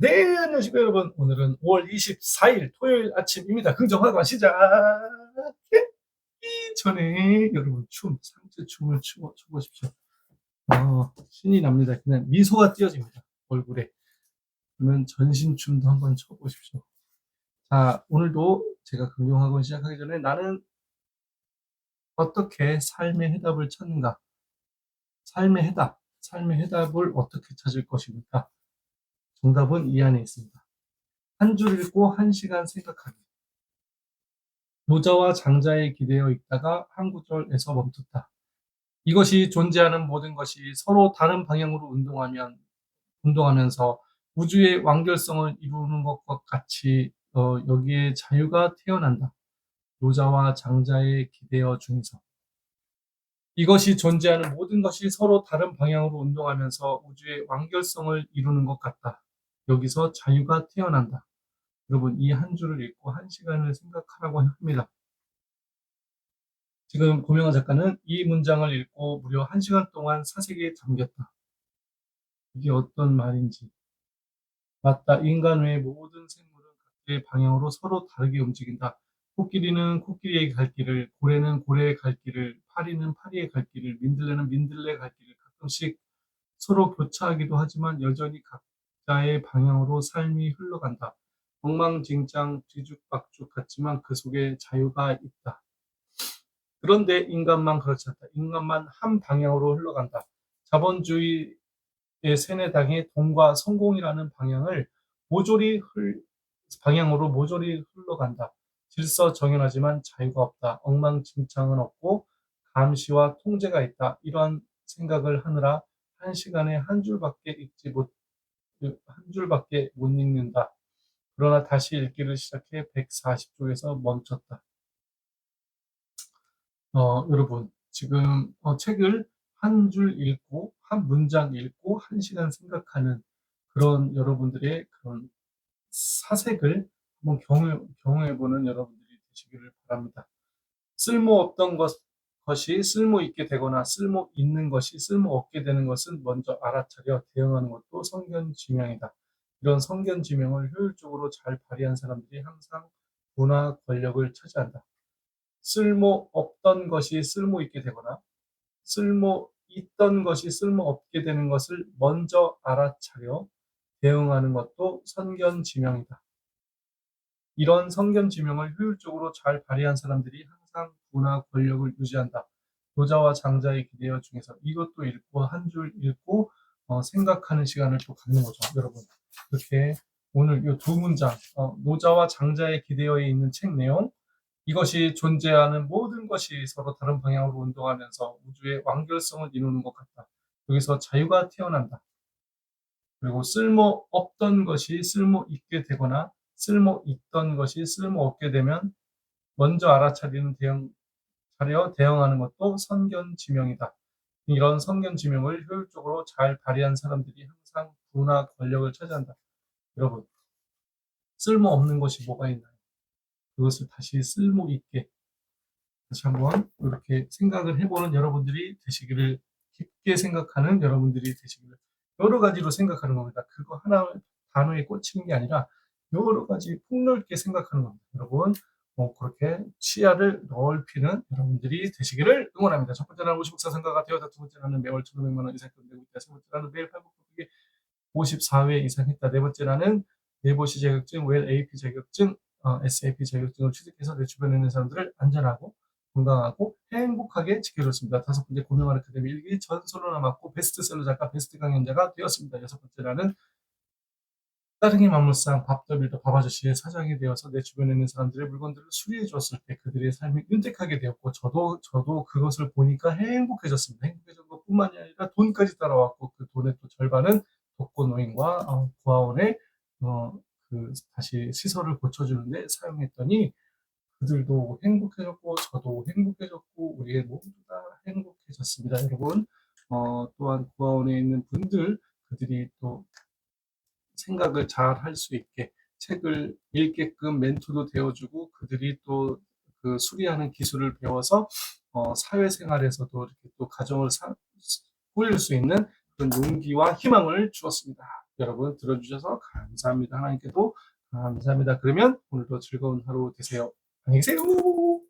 네, 안녕하십니까, 여러분. 오늘은 5월 24일 토요일 아침입니다. 긍정하고 시작! 이 전에 여러분 춤, 상체 춤을 추, 춰보십시오. 어, 신이 납니다. 그냥 미소가 띄어집니다. 얼굴에. 그러면 전신춤도 한번 춰보십시오. 자, 오늘도 제가 긍정학원 시작하기 전에 나는 어떻게 삶의 해답을 찾는가? 삶의 해답, 삶의 해답을 어떻게 찾을 것입니까? 정답은 이 안에 있습니다. 한 줄 읽고 한 시간 생각하기. 노자와 장자에 기대어 있다가 한 구절에서 멈췄다. 이것이 존재하는 모든 것이 서로 다른 방향으로 운동하면 운동하면서 우주의 완결성을 이루는 것과 같이 어, 여기에 자유가 태어난다. 노자와 장자에 기대어 중에서 이것이 존재하는 모든 것이 서로 다른 방향으로 운동하면서 우주의 완결성을 이루는 것 같다. 여기서 자유가 태어난다. 여러분, 이 한 줄을 읽고 한 시간을 생각하라고 합니다. 지금 고명환 작가는 이 문장을 읽고 무려 한 시간 동안 사색에 잠겼다. 이게 어떤 말인지. 맞다. 인간 외의 모든 생물은 각자의 방향으로 서로 다르게 움직인다. 코끼리는 코끼리의 갈 길을, 고래는 고래의 갈 길을, 파리는 파리의 갈 길을, 민들레는 민들레의 갈 길을 가끔씩 서로 교차하기도 하지만 여전히 각 자의 방향으로 삶이 흘러간다. 엉망진창 뒤죽박죽 같지만 그 속에 자유가 있다. 그런데 인간만 그렇지 않다. 인간만 한 방향으로 흘러간다. 자본주의의 세뇌당의 돈과 성공이라는 방향을 모조리 흘, 방향으로 모조리 흘러간다. 질서 정연하지만 자유가 없다. 엉망진창은 없고 감시와 통제가 있다. 이런 생각을 하느라 한 시간에 한 줄밖에 읽지 못, 한 줄밖에 못 읽는다. 그러나 다시 읽기를 시작해 140쪽에서 멈췄다. 어, 여러분, 지금 어, 책을 한 줄 읽고, 한 문장 읽고, 한 시간 생각하는 그런 여러분들의 그런 사색을 한번 경험, 경험해보는 여러분들이 되시기를 바랍니다. 쓸모없던 것, 것이 쓸모 있게 되거나 쓸모 있는 것이 쓸모 없게 되는 것은 먼저 알아차려 대응하는 것도 성견 지명이다. 이런 성견 지명을 효율적으로 잘 발휘한 사람들이 항상 문화 권력을 차지한다. 쓸모 없던 것이 쓸모 있게 되거나 쓸모 있던 것이 쓸모 없게 되는 것을 먼저 알아차려 대응하는 것도 선견 지명이다. 이런 선견 지명을 효율적으로 잘 발휘한 사람들이 항상 문화 권력을 유지한다. 노자와 장자의 기대어 중에서 이것도 읽고 한 줄 읽고 어, 생각하는 시간을 또 갖는 거죠, 여러분. 이렇게 오늘 이 두 문장 어, 노자와 장자의 기대어에 있는 책 내용 이것이 존재하는 모든 것이 서로 다른 방향으로 운동하면서 우주의 완결성을 이루는 것 같다. 여기서 자유가 태어난다. 그리고 쓸모 없던 것이 쓸모 있게 되거나 쓸모 있던 것이 쓸모 없게 되면 먼저 알아차리는 대응, 차려 대응하는 것도 선견 지명이다. 이런 선견 지명을 효율적으로 잘 발휘한 사람들이 항상 부나 권력을 차지한다. 여러분, 쓸모 없는 것이 뭐가 있나요? 그것을 다시 쓸모 있게 다시 한번 이렇게 생각을 해보는 여러분들이 되시기를 깊게 생각하는 여러분들이 되시기를 여러 가지로 생각하는 겁니다. 그거 하나 단어에 꽂히는 게 아니라 여러 가지 폭넓게 생각하는 겁니다. 여러분, 뭐 그렇게 시야를 넓히는 여러분들이 되시기를 응원합니다. 첫 번째는 54성과가 되어서 두 번째는 매월 1,500만 원 이상 되고 있다. 세 번째는 매일 800개 54회 이상 했다. 네 번째는 네보시 자격증, 웰 AP 자격증, 어, SAP 자격증을 취득해서 내 주변에 있는 사람들을 안전하고 건강하고 행복하게 지켜줬습니다. 다섯 번째 고명한 아카데미 일기 전설로 남았고 베스트셀러 작가 베스트 강연자가 되었습니다. 여섯 번째라는 따릉이 만물상 밥더빌더 밥아저씨의 사장이 되어서 내 주변에 있는 사람들의 물건들을 수리해 주었을 때 그들의 삶이 윤택하게 되었고 저도 저도 그것을 보니까 행복해졌습니다. 행복해진 것뿐만이 아니라 돈까지 따라왔고 그 돈의 또 절반은 독거노인과 어, 고아원에 어, 그 다시 시설을 고쳐주는데 사용했더니 그들도 행복해졌고 저도 행복해졌고 우리 모두 다 행복해졌습니다. 여러분 어, 또한 고아원에 있는 분들 그들이 또 생각을 잘 할 수 있게 책을 읽게끔 멘토도 되어주고 그들이 또 그 수리하는 기술을 배워서 어, 사회생활에서도 이렇게 또 가정을 사, 꾸릴 수 있는 그런 용기와 희망을 주었습니다. 여러분 들어주셔서 감사합니다. 하나님께도 감사합니다. 그러면 오늘도 즐거운 하루 되세요. 안녕히 계세요.